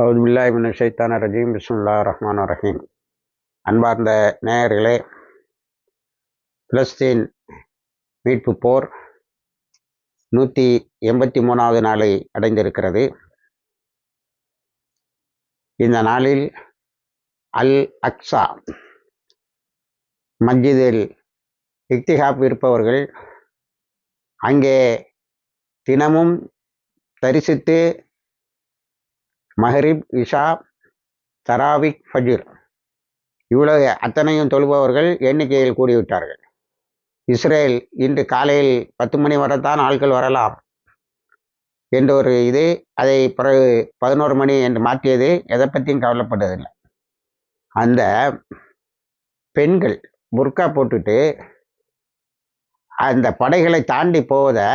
அவுதுபில்லாஹிமின் ஷைத்தான ரஜீம் பிஸ்முல்லா ரஹ்மான் ரஹீம் அன்பார்ந்த நேயர்களே பிலஸ்தீன் மீட்பு போர் நூற்றி எண்பத்தி மூணாவது நாளை அடைந்திருக்கிறது. இந்த நாளில் அல் அக்ஸா மஸ்ஜிதில் இக்திஹாப் இருப்பவர்கள் அங்கே தினமும் தரிசித்து மஹரிப் இஷா தராவிக் ஃபஜிர். இவ்வளவு அத்தனையும் தொழுபவர்கள் எண்ணிக்கையில் கூடிவிட்டார்கள். இஸ்ரேல் இன்று காலையில் பத்து மணி வரைத்தான் ஆட்கள் வரலாம் என்ற ஒரு இது அதை பிறகு பதினோரு மணி என்று மாற்றியது எதை பற்றியும் கவலைப்பட்டதில்லை. அந்த பெண்கள் புர்கா போட்டுட்டு அந்த படைகளை தாண்டி போவதை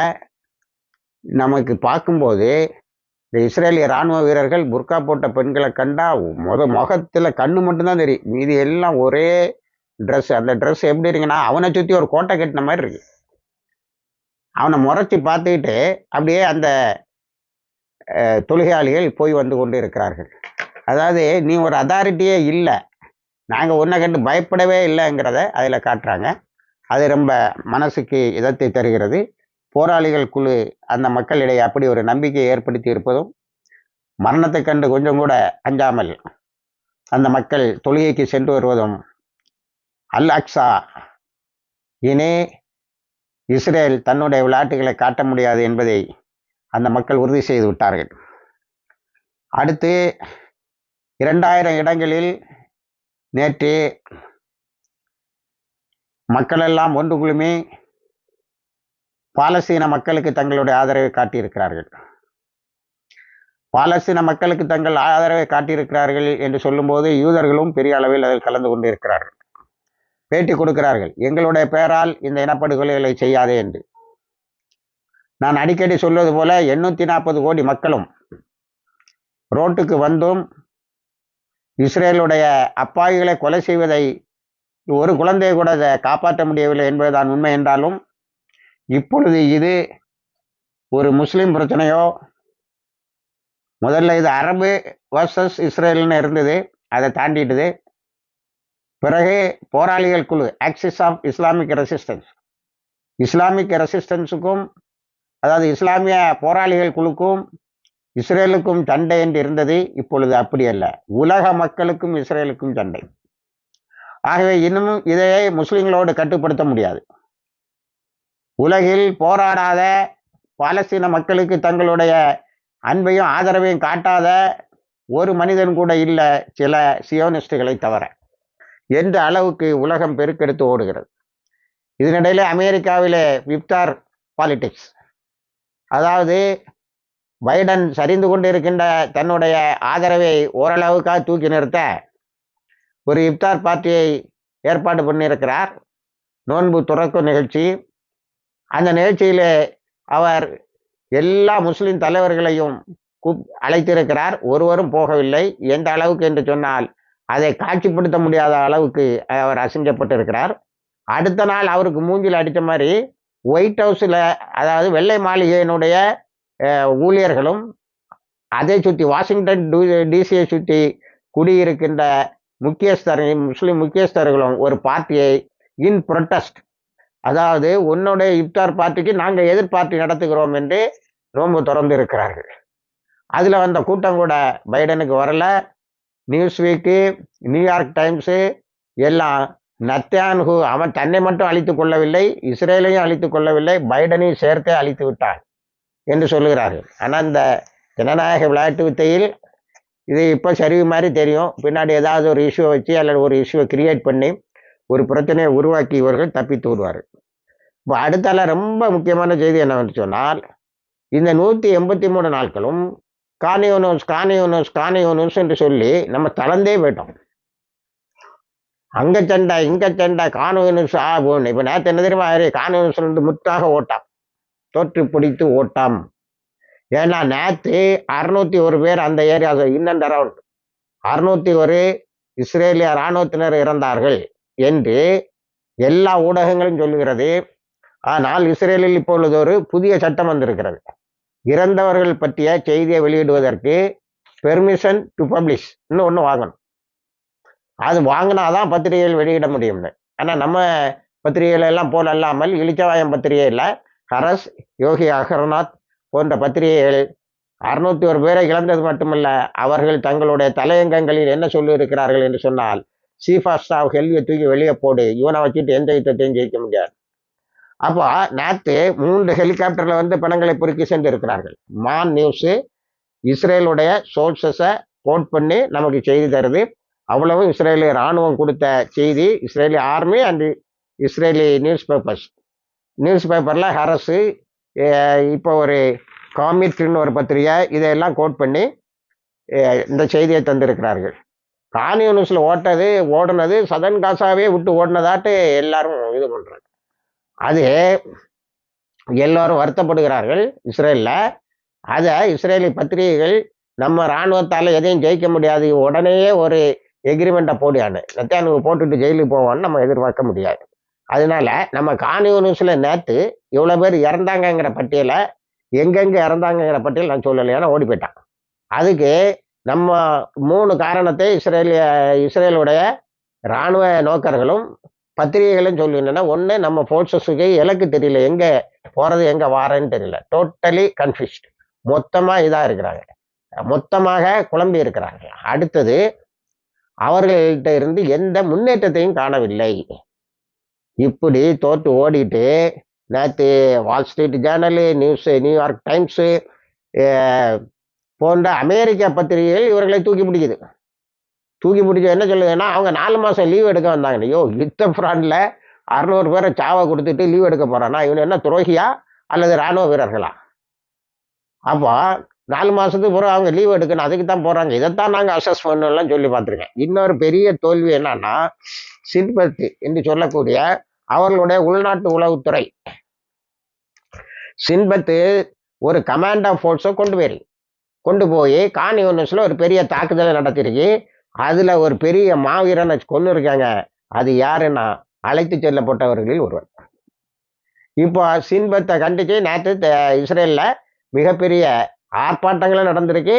நமக்கு பார்க்கும்போது இந்த இஸ்ரேலிய இராணுவ வீரர்கள் புர்கா போட்ட பெண்களை கண்டா முத முகத்தில் கண்ணு மட்டும்தான் தெரியும். மீதி எல்லாம் ஒரே ட்ரெஸ் அந்த ட்ரெஸ் எப்படி இருக்குன்னா அவனை சுற்றி ஒரு கோட்டை கட்டின மாதிரி இருக்கு. அவனை முறைச்சி பார்த்துக்கிட்டு அப்படியே அந்த அஹ், தொழுகையாளிகள் போய் வந்து கொண்டு இருக்கிறார்கள். அதாவது நீ ஒரு அதாரிட்டியே இல்லை. நாங்கள் ஒன்றை கண்டு பயப்படவே இல்லைங்கிறத அதில் காட்டுறாங்க. அது ரொம்ப மனசுக்கு இதத்தை தருகிறது. போராளிகள் குழு அந்த மக்களிடையே அப்படி ஒரு நம்பிக்கையை ஏற்படுத்தி இருப்பதும் மரணத்தை கண்டு கொஞ்சம் கூட அஞ்சாமல் அந்த மக்கள் தொழுகைக்கு சென்று வருவதும் அல் அக்ஸா. இனி இஸ்ரேல் தன்னுடைய விளையாட்டுகளை காட்ட முடியாது என்பதை அந்த மக்கள் உறுதி செய்து விட்டார்கள். அடுத்து இரண்டாயிரம் இடங்களில் நேற்று மக்களெல்லாம் ஒன்று குழுமி பாலஸ்தீன மக்களுக்கு தங்களுடைய ஆதரவை காட்டியிருக்கிறார்கள். பாலஸ்தீன மக்களுக்கு தங்கள் ஆதரவை காட்டியிருக்கிறார்கள் என்று சொல்லும்போது யூதர்களும் பெரிய அளவில் அதில் கலந்து கொண்டிருக்கிறார்கள். பேட்டி கொடுக்கிறார்கள் எங்களுடைய பெயரால் இந்த இனப்படுகொலைகளை செய்யாதே என்று. நான் அடிக்கடி சொல்வது போல எண்ணூற்றி நாற்பது கோடி மக்களும் ரோட்டுக்கு வந்தும் இஸ்ரேலுடைய அப்பாவிகளை கொலை செய்வதை ஒரு குழந்தையை கூட அதை காப்பாற்ற முடியவில்லை என்பதுதான் உண்மை என்றாலும் இப்பொழுது இது ஒரு முஸ்லீம் பிரச்சனையோ? முதல்ல இது அரபு வர்சஸ் இஸ்ரேல்னு இருந்தது அதை தாண்டிட்டுது. பிறகு போராளிகள் குழு Axis of Islamic Resistance Islamic ரெசிஸ்டன்ஸுக்கும் அதாவது இஸ்லாமிய போராளிகள் குழுக்கும் இஸ்ரேலுக்கும் சண்டை என்று இருந்தது இப்பொழுது அப்படி அல்ல. உலக மக்களுக்கும் இஸ்ரேலுக்கும் சண்டை ஆகவே இன்னமும் இதையே முஸ்லிம்களோடு கட்டுப்படுத்த முடியாது. உலகில் போராடாத பாலஸ்தீன மக்களுக்கு தங்களுடைய அன்பையும் ஆதரவையும் காட்டாத ஒரு மனிதன் கூட இல்லை சில சியோனிஸ்டுகளை தவிர. எந்த அளவுக்கு உலகம் பெருக்கெடுத்து ஓடுகிறது? இதனிடையில் அமெரிக்காவிலே விப்தார் பாலிடிக்ஸ். அதாவது பைடன் சரிந்து கொண்டிருக்கின்ற தன்னுடைய ஆதரவை ஓரளவுக்காக தூக்கி நிறுத்த ஒரு இப்தார் பார்ட்டியை ஏற்பாடு பண்ணியிருக்கிறார். நோன்பு துறக்கும் நிகழ்ச்சி. அந்த நிகழ்ச்சியிலே அவர் எல்லா முஸ்லிம் தலைவர்களையும் கூப் அழைத்திருக்கிறார். ஒருவரும் போகவில்லை. எந்த அளவுக்கு என்று சொன்னால் அதை காட்சிப்படுத்த முடியாத அளவுக்கு அவர் அசிங்கப்பட்டிருக்கிறார். அடுத்த நாள் அவருக்கு மூஞ்சில் அடித்த மாதிரி ஒயிட் ஹவுஸில் அதாவது வெள்ளை மாளிகையினுடைய ஊழியர்களும் அதை சுற்றி வாஷிங்டன் டிசியை சுற்றி குடியிருக்கின்ற முக்கியஸ்தர் முஸ்லீம் முக்கியஸ்தர்களும் ஒரு பார்ட்டியை இன் ப்ரொட்டஸ்ட் அதாவது உன்னுடைய இப்தார் பார்ட்டிக்கு நாங்கள் எதிர் பார்ட்டி நடத்துகிறோம் என்று ரொம்ப திறந்து இருக்கிறார்கள் அதில் வந்த கூட்டம் கூட பைடனுக்கு வரல. நியூஸ் வீக்கு நியூயார்க் டைம்ஸு எல்லாம் நத்தியான்ஹு அவன் தன்னை மட்டும் அழித்து கொள்ளவில்லை இஸ்ரேலையும் அழித்து கொள்ளவில்லை பைடனையும் சேர்த்தே அழித்து விட்டான் என்று சொல்லுகிறார்கள். ஆனால் இந்த ஜனநாயக விளையாட்டு வித்தையில் இது இப்போ சரிவு மாதிரி தெரியும். பின்னாடி ஏதாவது ஒரு இஷ்யூ வச்சு அல்லது ஒரு இஷ்யூவை கிரியேட் பண்ணி ஒரு பிரச்சனையை உருவாக்கி இவர்கள் தப்பித்து விடுவார். இப்போ அடுத்தால ரொம்ப முக்கியமான செய்தி என்னவென்று சொன்னால் இந்த நூற்றி எண்பத்தி மூணு நாட்களும் காணியோனோஸ் காணியோனோஸ் காணியோனோஸ் என்று சொல்லி நம்ம தளர்ந்தே போயிட்டோம். அங்க சண்டை இங்க சண்டை காணோனஸ் ஆகும் இப்போ நேற்று என்ன தெரியுமா காணோனஸ் வந்து முத்தாக ஓட்டம். தோற்று பிடித்து ஓட்டம். ஏன்னா நேற்று அறுநூத்தி ஒரு பேர் அந்த ஏரியா இன் அண்ட் அரவுண்ட் அறுநூத்தி ஒரு இஸ்ரேலிய இராணுவத்தினர் இறந்தார்கள். என்று எல்லா ஊடகங்களும் சொல்லுகிறது. ஆனால் இஸ்ரேலில் இப்பொழுது ஒரு புதிய சட்டம் வந்திருக்கிறது. இறந்தவர்கள் பற்றிய செய்தியை வெளியிடுவதற்கு பெர்மிஷன் டு பப்ளிஷ் இன்னும் ஒன்று வாங்கணும். அது வாங்கினா தான் பத்திரிகைகள் வெளியிட முடியும்னு. ஆனால் நம்ம பத்திரிகைகளெல்லாம் போல் அல்லாமல் இளிச்சவாயம் பத்திரிகையில் ஹரஸ் யோகி அகர்நாத் போன்ற பத்திரிகைகள் அறுநூத்தி ஒரு பேரை இழந்தது மட்டுமல்ல அவர்கள் தங்களுடைய தலையங்கங்களில் என்ன சொல்லியிருக்கிறார்கள் என்று சொன்னால் சீஃப் ஆஃப் ஸ்டாஃப் ஹெல்வியை தூக்கி வெளியே போடு. இவனை வச்சுட்டு எந்த யுத்தத்தையும் ஜெயிக்க முடியாது. அப்போ நேற்று மூன்று ஹெலிகாப்டரில் வந்து பணங்களை பொறுக்கி சென்று இருக்கிறார்கள் மான் நியூஸு இஸ்ரேலுடைய சோர்சஸை கோட் பண்ணி நமக்கு செய்தி தருது. அவ்வளவும் இஸ்ரேலி இராணுவம் கொடுத்த செய்தி Israeli army and Israeli news papers news பேப்பரில் ஹரசு இப்போ ஒரு காமிட்னு ஒரு பத்திரிகை இதையெல்லாம் கோட் பண்ணி இந்த செய்தியை தந்திருக்கிறார்கள். கான்யூனிஸ்டில் ஓட்டது ஓடுனது சதன் காசாவே விட்டு ஓடினதாட்டு எல்லாரும் இது பண்ணுறாங்க அது எல்லோரும் வருத்தப்படுகிறார்கள் இஸ்ரேலில். அதை இஸ்ரேலி பத்திரிகைகள் நம்ம இராணுவத்தால் எதையும் ஜெயிக்க முடியாது. உடனே ஒரு எக்ரிமெண்ட்டை போடியான்னு நத்தியானுக்கு போட்டுட்டு ஜெயிலுக்கு போவான்னு நம்ம எதிர்பார்க்க முடியாது. அதனால நம்ம காணி நியூஸில் நேற்று இவ்வளோ பேர் இறந்தாங்கங்கிற பட்டியலை எங்கெங்கே இறந்தாங்கங்கிற பட்டியல் நான் சொல்லலையானா ஓடி போயிட்டான். அதுக்கு நம்ம மூணு காரணத்தை இஸ்ரேலிய இஸ்ரேலுடைய இராணுவ நோக்கர்களும் பத்திரிகைகளும் சொல்லினா ஒன்று நம்ம ஃபோர்ஸஸுக்கு இலக்கு தெரியல எங்கே போகிறது எங்கே வாரேன்னு தெரியல. டோட்டலி கன்ஃபியூஸ்ட் மொத்தமாக இதாக இருக்கிறாங்க. மொத்தமாக குழம்பி இருக்கிறாங்க அடுத்தது அவர்கள்ட்ட இருந்து எந்த முன்னேற்றத்தையும் காணவில்லை. இப்படி தோற்று ஓடிட்டு நேற்று Wall Street Journal news New York Times போன்ற அமெரிக்க பத்திரிகைகள் இவர்களை தூக்கி பிடிக்குது. தூக்கி பிடிச்சி என்ன சொல்லுதுன்னா அவங்க நாலு மாதம் லீவ் எடுக்க வந்தாங்க. ஐயோ யுத்த ஃப்ராண்டில் அறுநூறு பேரை சாவை கொடுத்துட்டு லீவ் எடுக்க போகிறான்னா இவன் என்ன துரோகியா? அல்லது இராணுவ வீரர்களா? அப்போ நாலு மாதத்துக்கு பிறகு அவங்க லீவ் எடுக்கணும். அதுக்கு தான் போகிறாங்க இதைத்தான் நாங்கள் அசஸ் பண்ணலாம் சொல்லி பார்த்துருக்கேன். இன்னொரு பெரிய தோல்வி என்னன்னா சின்பத்து என்று சொல்லக்கூடிய அவர்களுடைய உள்நாட்டு உளவுத்துறை. சின்பத்து ஒரு கமாண்ட் ஆஃப் ஃபோர்ஸை கொண்டு போயிரு கொண்டு போய் கான் யூனிவர்ஸில் ஒரு பெரிய தாக்குதலை நடத்திருக்கு. அதில் ஒரு பெரிய மாவீரனை கொண்டு இருக்காங்க. அது யாருன்னா அழைத்து செல்லப்பட்டவர்களில் ஒருவர். இப்போ சின்பத்தை கண்டிச்சு நேற்று இஸ்ரேலில் மிகப்பெரிய ஆர்ப்பாட்டங்களும் நடந்திருக்கு.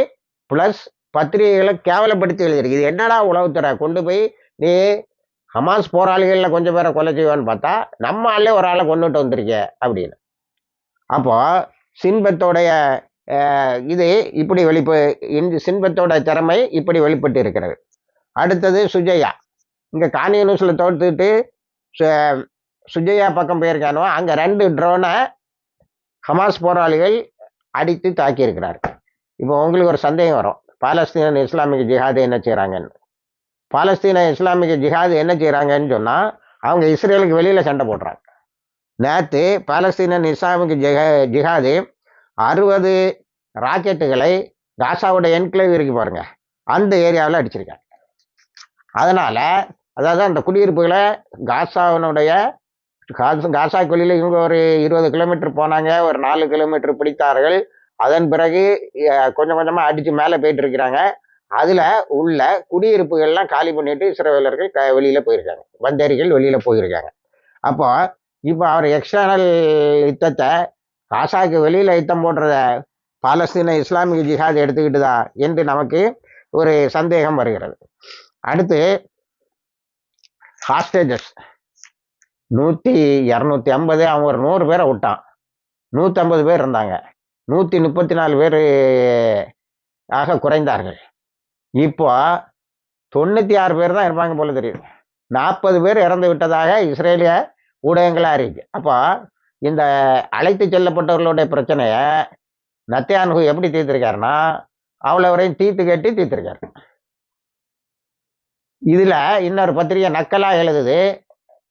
ப்ளஸ் பத்திரிகைகளை கேவலப்படுத்தி எழுதியிருக்கு. இது என்னடா உளவுத்துறை கொண்டு போய் நீ ஹமாஸ் போராளிகளில் கொஞ்சம் பேரை கொலை செய்வான்னு பார்த்தா நம்ம ஆளே ஒரு ஆளை கொண்டுட்டு வந்திருக்க அப்படின்னு. அப்போ சின்பத்தோடைய இது இப்படி வெளிப்ப இந்த சின்பத்தோட திறமை இப்படி வெளிப்பட்டு இருக்கிறது அடுத்தது சுஜயா. இங்கே காணிய நியூஸில் தோற்றுட்டு சு- சுஜயா பக்கம் போயிருக்கானோ அங்கே ரெண்டு ட்ரோனை ஹமாஸ் போராளிகள் அடித்து தாக்கியிருக்கிறார் இப்போ உங்களுக்கு ஒரு சந்தேகம் வரும். பாலஸ்தீன இஸ்லாமிக ஜிஹாது என்ன செய்கிறாங்கன்னு பாலஸ்தீன இஸ்லாமிக ஜிஹாது என்ன செய்கிறாங்கன்னு சொன்னால் அவங்க இஸ்ரேலுக்கு வெளியில் சண்டை போடுறாங்க. நேற்று பாலஸ்தீனன் இஸ்லாமிக ஜிஹா ஜிஹாது அறுபது ராக்கெட்டுகளை காசாவோட என்க்ளேவ் இருக்கு பாருங்க. அந்த ஏரியாவில் அடிச்சிருக்காங்க. அதனால் அதாவது அந்த குடியிருப்புகளை காசாவினுடைய காசு காசா கொல்லியில் இவங்க ஒரு இருபது கிலோமீட்டர் போனாங்க ஒரு நாலு கிலோமீட்டர் பிடித்தார்கள். அதன் பிறகு கொஞ்சம் கொஞ்சமாக அடித்து மேலே போயிட்டு இருக்கிறாங்க. அதில் உள்ள குடியிருப்புகள்லாம் காலி பண்ணிட்டு இஸ்ரேலர்கள் க வெளியில் போயிருக்காங்க. வந்தேரிகள் வெளியில் போயிருக்காங்க. அப்போ இப்போ அவர் எக்ஸ்டர்னல் யுத்தத்தை காசாக்கு வெளியில் யுத்தம் போடுறத பாலஸ்தீன இஸ்லாமிய ஜிஹாத் எடுத்துக்கிட்டுதா என்று நமக்கு ஒரு சந்தேகம் வருகிறது. அடுத்து ஹாஸ்டேஜஸ் நூற்றி இரநூத்தி ஐம்பது அவன் ஒரு நூறு பேரை விட்டான். நூற்றம்பது பேர் இருந்தாங்க. நூற்றி முப்பத்தி நாலு பேர் ஆக குறைந்தார்கள். இப்போ தொண்ணூற்றி ஆறு பேர் தான் இருப்பாங்க போல தெரியுது. நாற்பது பேர் இறந்து விட்டதாக இஸ்ரேலிய ஊடகங்களாக இருக்கு அப்போ இந்த அழைத்து செல்லப்பட்டவர்களுடைய பிரச்சனையை நத்தியானுகு எப்படி தீர்த்திருக்காருன்னா அவ்வளோ வரையும் தீர்த்து கட்டி தீர்த்திருக்காரு. இதில் இன்னொரு பத்திரிகை நக்கலாக எழுதுது.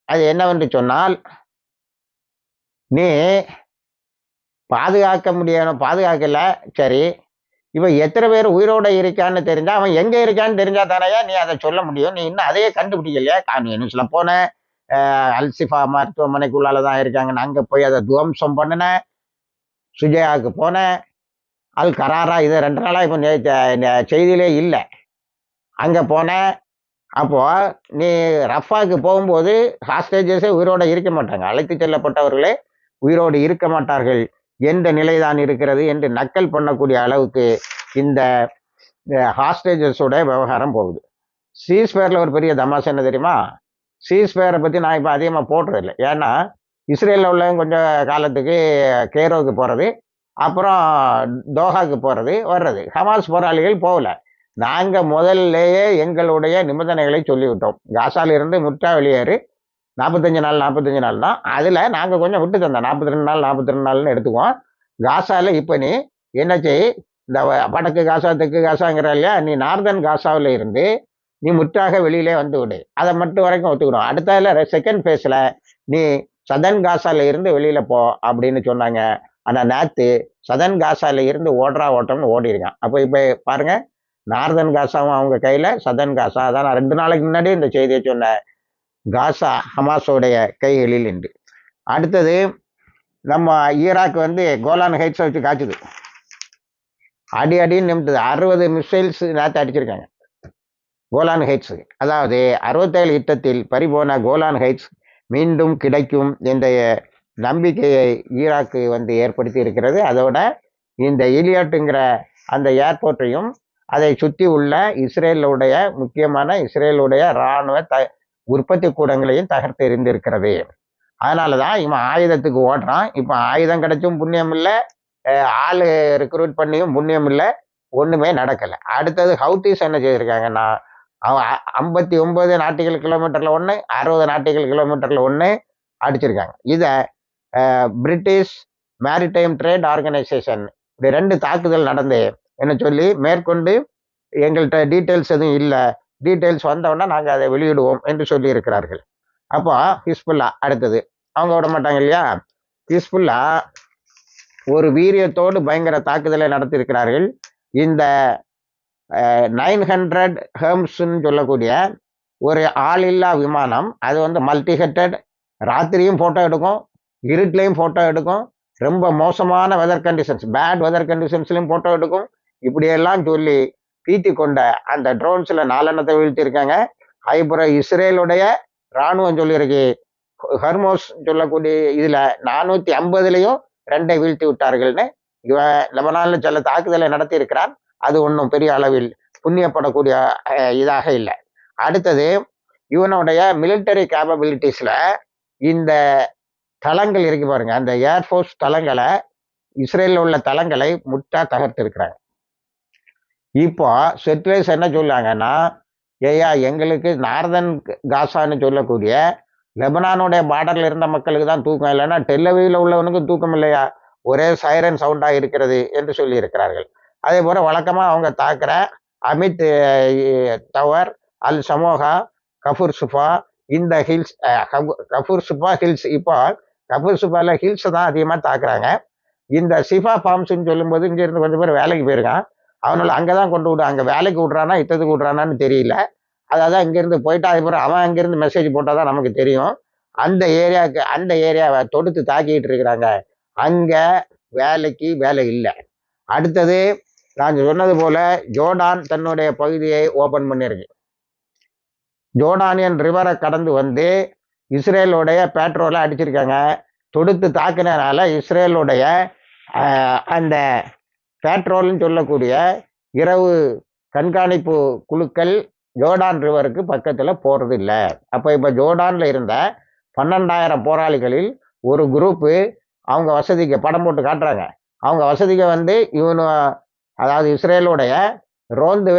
அது என்னவென்று சொன்னால் நீ பாதுகாக்க முடியணும் பாதுகாக்கல சரி இவன் எத்தனை பேர் உயிரோட இருக்கான்னு தெரிஞ்சால் அவன் எங்கே இருக்கான்னு தெரிஞ்சா தானேயா நீ அதை சொல்ல முடியும். நீ இன்னும் அதையே கண்டுபிடிக்கலையா? காணி சொல்ல போன அல்சிஃபா மருத்துவமனைக்குள்ளால தான் இருக்காங்கன்னு அங்கே போய் அதை துவம்சம் பண்ணினேன். சுஜயாவுக்கு போனேன். அல் கராரா இது ரெண்டு நாளாக இப்போ செய்தியிலே இல்லை. அங்கே போனேன். அப்போது நீ ரஃபாக்கு போகும்போது ஹாஸ்டேஜஸே உயிரோட இருக்க மாட்டாங்க. அழைத்து செல்லப்பட்டவர்களே உயிரோடு இருக்க மாட்டார்கள். எந்த நிலைதான் இருக்கிறது என்று நக்கல் பண்ணக்கூடிய அளவுக்கு இந்த ஹாஸ்டேஜஸோட விவகாரம் போகுது. சீஸ்வேரில் ஒரு பெரிய தமாசு என்ன தெரியுமா? சீஸ்பேரை பற்றி நான் இப்போ அதிகமாக போடுறதில்ல. ஏன்னா இஸ்ரேலில் உள்ளவங்க கொஞ்சம் காலத்துக்கு கேரோவுக்கு போகிறது அப்புறம் தோஹாவுக்கு போகிறது வர்றது. ஹமாஸ் போராளிகள் போகல. நாங்கள் முதல்லையே எங்களுடைய நிபந்தனைகளை சொல்லிவிட்டோம். காசாலிருந்து முற்றா வெளியேறு. நாற்பத்தஞ்சு நாள் நாற்பத்தஞ்சு நாள் தான். அதில் நாங்கள் கொஞ்சம் விட்டு தந்தோம். நாற்பத்தி ரெண்டு நாள் நாற்பத்தி ரெண்டு நாள்னு எடுத்துக்குவோம். காசால இப்போ நீ என்ன செய்? இந்த வடக்கு காசா தெற்கு காசாங்கிற இல்லையா? நீ நார்தன் காசாவில் இருந்து நீ முற்றாக வெளியிலே வந்து விடு. அதை மட்டும் வரைக்கும் ஒத்துக்கணும். அடுத்ததில் செகண்ட் ஃபேஸில் நீ சதன் காசால இருந்து வெளியில போ அப்படின்னு சொன்னாங்க. ஆனால் நேற்று சதன் காசால இருந்து ஓடுறா ஓட்டம்னு ஓடிருக்கான் அப்போ இப்போ பாருங்க நார்தன் காசாவும் அவங்க கையில் சதன் காசா அதான் நான் ரெண்டு நாளைக்கு முன்னாடி இந்த செய்தியை சொன்னேன். காசா ஹமாஸோடைய கைகளில் என்று அடுத்தது நம்ம ஈராக் வந்து கோலான் ஹைட்ஸை வச்சு காய்ச்சுது. அடி அடின்னு நிமிட்டது அறுபது மிசைல்ஸ் நேற்று அடிச்சிருக்காங்க. கோலான் ஹைட்ஸ் அதாவது அறுபத்தேழு யுத்தத்தில் பறிபோன கோலான் ஹைட்ஸ் மீண்டும் கிடைக்கும் என்ற நம்பிக்கையை ஈராக்கு வந்து ஏற்படுத்தி இருக்கிறது அதோட இந்த இலியாட்டுங்கிற அந்த ஏர்போர்ட்டையும் அதை சுற்றி உள்ள இஸ்ரேலுடைய முக்கியமான இஸ்ரேலுடைய இராணுவ த உற்பத்தி கூடங்களையும் தகர்த்து எறிந்திருக்கிறது. அதனால தான் இவன் ஆயுதத்துக்கு ஓடுறான். இப்போ ஆயுதம் கிடைச்சும் புண்ணியம் இல்லை ஆள் ரெக்ரூட் பண்ணியும் புண்ணியம் இல்லை ஒன்றுமே நடக்கலை. அடுத்தது ஹவுத்திஸ் என்ன செய்திருக்காங்கன்னா அவன் ஐம்பத்தி ஒன்பது நாட்டிகள் கிலோமீட்டரில் ஒன்று அறுபது நாட்டிகள் கிலோமீட்டரில் ஒன்று அடிச்சிருக்காங்க. இதை பிரிட்டிஷ் மேரிடைம் ட்ரேட் ஆர்கனைசேஷன் இப்படி ரெண்டு தாக்குதல் நடந்து என்ன சொல்லி மேற்கொண்டு எங்கள்கிட்ட டீட்டெயில்ஸ் எதுவும் இல்லை. டீட்டெயில்ஸ் வந்தவுடனே நாங்கள் அதை வெளியிடுவோம் என்று சொல்லி இருக்கிறார்கள் அப்போ ஹிஸ்புல்லா அடுத்தது. அவங்க விட மாட்டாங்க இல்லையா? ஹிஸ்புல்லா ஒரு வீரியத்தோடு பயங்கர தாக்குதலை நடத்தியிருக்கிறார்கள். இந்த நைன் ஹண்ட்ரட் ஹேம்ஸ்ன்னு சொல்லக்கூடிய ஒரு ஆளில்லா விமானம். அது வந்து மல்டி ஹெட்டட் ராத்திரியும் ஃபோட்டோ எடுக்கும் இருட்டிலையும் ஃபோட்டோ எடுக்கும். ரொம்ப மோசமான வெதர் கண்டிஷன்ஸ் பேட் வெதர் கண்டிஷன்ஸ்லையும் ஃபோட்டோ எடுக்கும். இப்படியெல்லாம் சொல்லி பீத்தி கொண்ட அந்த ட்ரோன்ஸில் நாலெண்ணத்தை வீழ்த்தியிருக்காங்க. அதுக்கப்புறம் இஸ்ரேலுடைய இராணுவம் சொல்லியிருக்கு. ஹர்மோஸ் சொல்லக்கூடிய இதில் நானூற்றி ஐம்பதுலேயும் ரெண்டை வீழ்த்தி விட்டார்கள்னு இவன் லெபனானில் சில தாக்குதலை நடத்தியிருக்கிறான். அது ஒன்றும் பெரிய அளவில் புண்ணியப்படக்கூடிய இதாக இல்லை. அடுத்தது இவனுடைய மிலிட்டரி கேப்பபிலிட்டிஸில் இந்த தளங்கள் இருக்கு பாருங்க. அந்த ஏர்ஃபோர்ஸ் தளங்களை இஸ்ரேலில் உள்ள தளங்களை முட்டா தகர்த்திருக்கிறாங்க. இப்போ செட்லேஸ் என்ன சொல்லாங்கன்னா ஏயா எங்களுக்கு நார்தன் காசான்னு சொல்லக்கூடிய லெபனானுடைய பார்டரில் இருந்த மக்களுக்கு தான் தூக்கம். இல்லைன்னா டெல்லவியில் உள்ளவனுக்கு தூக்கம் இல்லையா? ஒரே சைரன் சவுண்டாக இருக்கிறது என்று சொல்லியிருக்கிறார்கள். அதே போல் வழக்கமாக அவங்க தாக்குற அமித் டவர் அல் சமோகா கஃபூர் சுஃபா இந்த ஹில்ஸ் கஃபூர் சுஃபா ஹில்ஸ் இப்போ கஃபூர் சுஃபாவில் ஹில்ஸை தான் அதிகமாக தாக்குறாங்க. இந்த சிஃபா ஃபார்ம்ஸ்ன்னு சொல்லும்போது இங்க இருந்து கொஞ்சம் பேர் வேலைக்கு போயிருக்கான். அவனால் அங்கே தான் கொண்டு விடு அங்கே வேலைக்கு விட்றானா இத்தத்துக்கு விட்றானான்னு தெரியல. அதாவது அங்கேருந்து போயிட்டு அதுக்கப்புறம் அவன் அங்கேருந்து மெசேஜ் போட்டால் தான் நமக்கு தெரியும். அந்த ஏரியாவுக்கு அந்த ஏரியாவை தொடுத்து தாக்கிட்டு இருக்கிறாங்க. அங்கே வேலைக்கு வேலை இல்லை. அடுத்தது நான் சொன்னது போல ஜோர்டான் தன்னுடைய பகுதியை ஓபன் பண்ணியிருக்கு. ஜோர்டானியன் ரிவரை கடந்து வந்து இஸ்ரேலுடைய பேட்ரோலை அடிச்சிருக்காங்க. தொடுத்து தாக்கினால இஸ்ரேலுடைய அந்த பேட்ரோல்னு சொல்லக்கூடிய இரவு கண்காணிப்பு குழுக்கள் ஜோர்டான் ரிவருக்கு பக்கத்தில் போகிறது இல்லை அப்போ இப்போ ஜோர்டானில் இருந்த பன்னெண்டாயிரம் போராளிகளில் ஒரு குரூப்பு அவங்க வசதிக்கு படம் போட்டு காட்டுறாங்க. அவங்க வசதிக்கு வந்து இவனு அதாவது இஸ்ரேலுடைய ரோந்து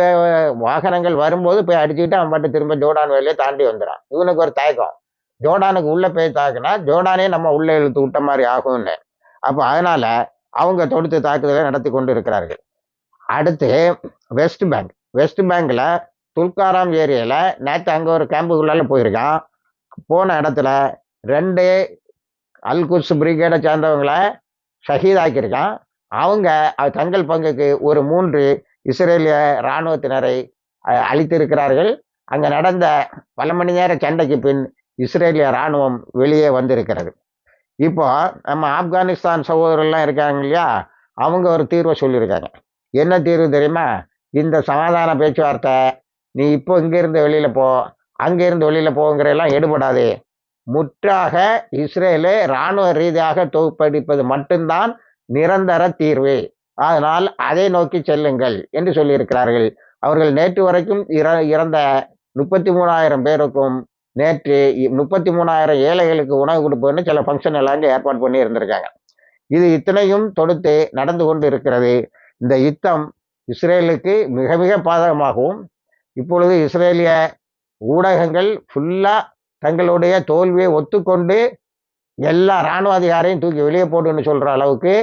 வாகனங்கள் வரும்போது போய் அடிச்சுக்கிட்டு அவன் பாட்டு திரும்ப ஜோர்டான் வேலையை தாண்டி வந்துடான் இவனுக்கு ஒரு தயக்கம். ஜோர்டானுக்கு உள்ளே போய் தாக்குனா ஜோர்டானே நம்ம உள்ளே இழுத்து விட்ட மாதிரி ஆகும்னு. அப்போ அதனால் அவங்க தொடுத்து தாக்குதலை நடத்தி கொண்டு இருக்கிறார்கள் அடுத்து வெஸ்ட் பேங்க். வெஸ்ட் பேங்கில் துல்காராம் ஏரியாவில் நேற்று அங்கே ஒரு கேம்புக்குள்ளால போயிருக்கான். போன இடத்துல ரெண்டு அல்குஸ் பிரிகேடை சேர்ந்தவங்களை ஷஹீதாக்கியிருக்கான். அவங்க தங்கள் பங்குக்கு ஒரு மூன்று இஸ்ரேலிய இராணுவத்தினரை அளித்திருக்கிறார்கள். அழித்திருக்கிறார்கள் அங்கே நடந்த பல மணி நேர சண்டைக்கு பின் இஸ்ரேலிய இராணுவம் வெளியே வந்திருக்கிறது. இப்போ நம்ம ஆப்கானிஸ்தான் சகோதரர்லாம் இருக்காங்க இல்லையா? அவங்க ஒரு தீர்வை சொல்லியிருக்காங்க. என்ன தீர்வு தெரியுமா? இந்த சமாதான பேச்சுவார்த்தை நீ இப்போ இங்கேருந்து வெளியில் போ அங்கேருந்து வெளியில் போங்கிறதெல்லாம் எடுபடாது. முற்றாக இஸ்ரேலை இராணுவ ரீதியாக தொகுப்படிப்பது மட்டும்தான் நிரந்தர தீர்வு. அதனால் அதை நோக்கி செல்லுங்கள் என்று சொல்லியிருக்கிறார்கள். அவர்கள் நேற்று வரைக்கும் இற இறந்த முப்பத்தி மூணாயிரம் பேருக்கும் நேற்று முப்பத்தி மூணாயிரம் ஏழைகளுக்கு உணவு கொடுப்பதுன்னு சில ஃபங்க்ஷன் எல்லாம் இங்கே ஏற்பாடு பண்ணி இருந்திருக்காங்க. இது இத்தனையும் தொடுத்து நடந்து கொண்டு இருக்கிறது. இந்த யுத்தம் இஸ்ரேலுக்கு மிக மிக பாதகமாகவும் இப்பொழுது இஸ்ரேலிய ஊடகங்கள் ஃபுல்லாக தங்களுடைய தோல்வியை ஒத்துக்கொண்டு எல்லா இராணுவ அதிகாரையும் தூக்கி வெளியே போடுன்னு சொல்கிற அளவுக்கு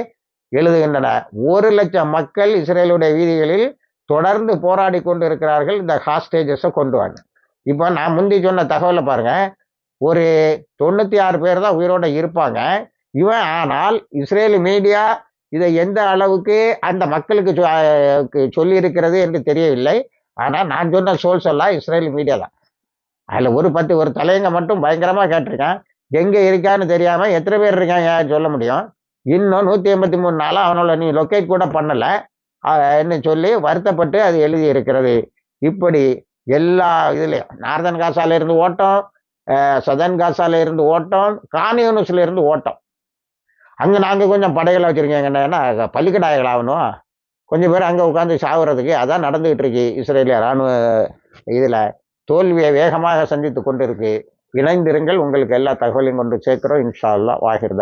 எழுதுகின்றன. ஒரு லட்சம் மக்கள் இஸ்ரேலுடைய வீதிகளில் தொடர்ந்து போராடி கொண்டு இருக்கிறார்கள் இந்த ஹாஸ்டேஜஸை கொண்டு வாங்க இப்போ நான் முந்தி சொன்ன தகவலை பாருங்க. ஒரு தொண்ணூற்றி ஆறு பேர் தான் உயிரோட இருப்பாங்க. இவன் ஆனால் இஸ்ரேல் மீடியா இதை எந்த அளவுக்கு அந்த மக்களுக்கு சொ- சொல்லியிருக்கிறது என்று தெரியவில்லை. ஆனால் நான் சொன்ன சோல்ஸ் எல்லாம் இஸ்ரேல் மீடியா தான். அதில் ஒரு பத்து ஒரு தலையங்க மட்டும் பயங்கரமாக கேட்டிருக்கேன். எங்கே இருக்கான்னு தெரியாமல் எத்தனை பேர் இருக்காங்க சொல்ல முடியும். இன்னும் நூற்றி எண்பத்தி மூணு நாளாக அவனோட நீ லொக்கேட் கூட பண்ணலை. என்ன சொல்லி வருத்தப்பட்டு அது எழுதி இருக்கிறது. இப்படி எல்லா இதுலேயும் நார்தன் காசால இருந்து ஓட்டம் சதன் காசால இருந்து ஓட்டம் கானியூனிஸ்ல இருந்து ஓட்டம். அங்கே நாங்கள் கொஞ்சம் படைகளை வச்சுருக்கீங்கன்னா பள்ளிக்கடாய்கள் ஆகணும் கொஞ்சம் பேர் அங்கே உட்காந்து சாகுறதுக்கு அதான் நடந்துகிட்டு இருக்கு இஸ்ரேலிய இராணுவ இதில். தோல்வியை வேகமாக சந்தித்து கொண்டு இருக்கு இணைந்திருங்கள் உங்களுக்கு எல்லா தகவலையும் கொண்டு சேர்க்கிறோம். இன்ஷா அல்லா வாஹிர்